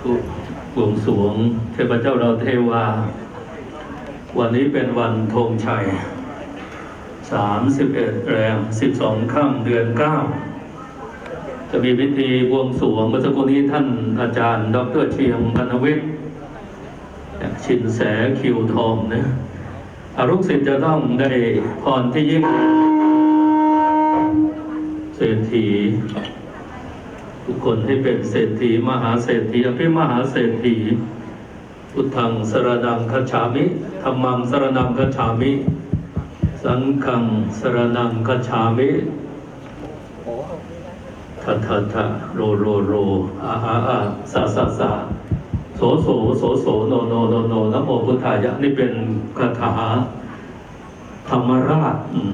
ผู้บวงสวงเทพเจ้าเราเทวา วันนี้เป็นวันธงชัย 31 แรม 12 ค่ำเดือน 9 จะมีพิธีบวงสวงเมื่อสักครู่นี้ท่านอาจารย์ ดรเชียงพันวิทย์ชินแสคิวทองนะอารุกศิษย์จะต้องได้พรที่ยิ่งเศรษฐี ทุกคนที่เป็นเศรษฐีมหาเศรษฐีอภิมหาเศรษฐีพุทธังสรนังคัจฉามิธรรมังสรนังคัจฉามิ สังฆังสรนังคัจฉามิทัททะโรโรโรอาอาอาสาสาสาโสโสโสโสโนโนโนโนนะโมพุทธายะนี่เป็นคาถาธรรมราช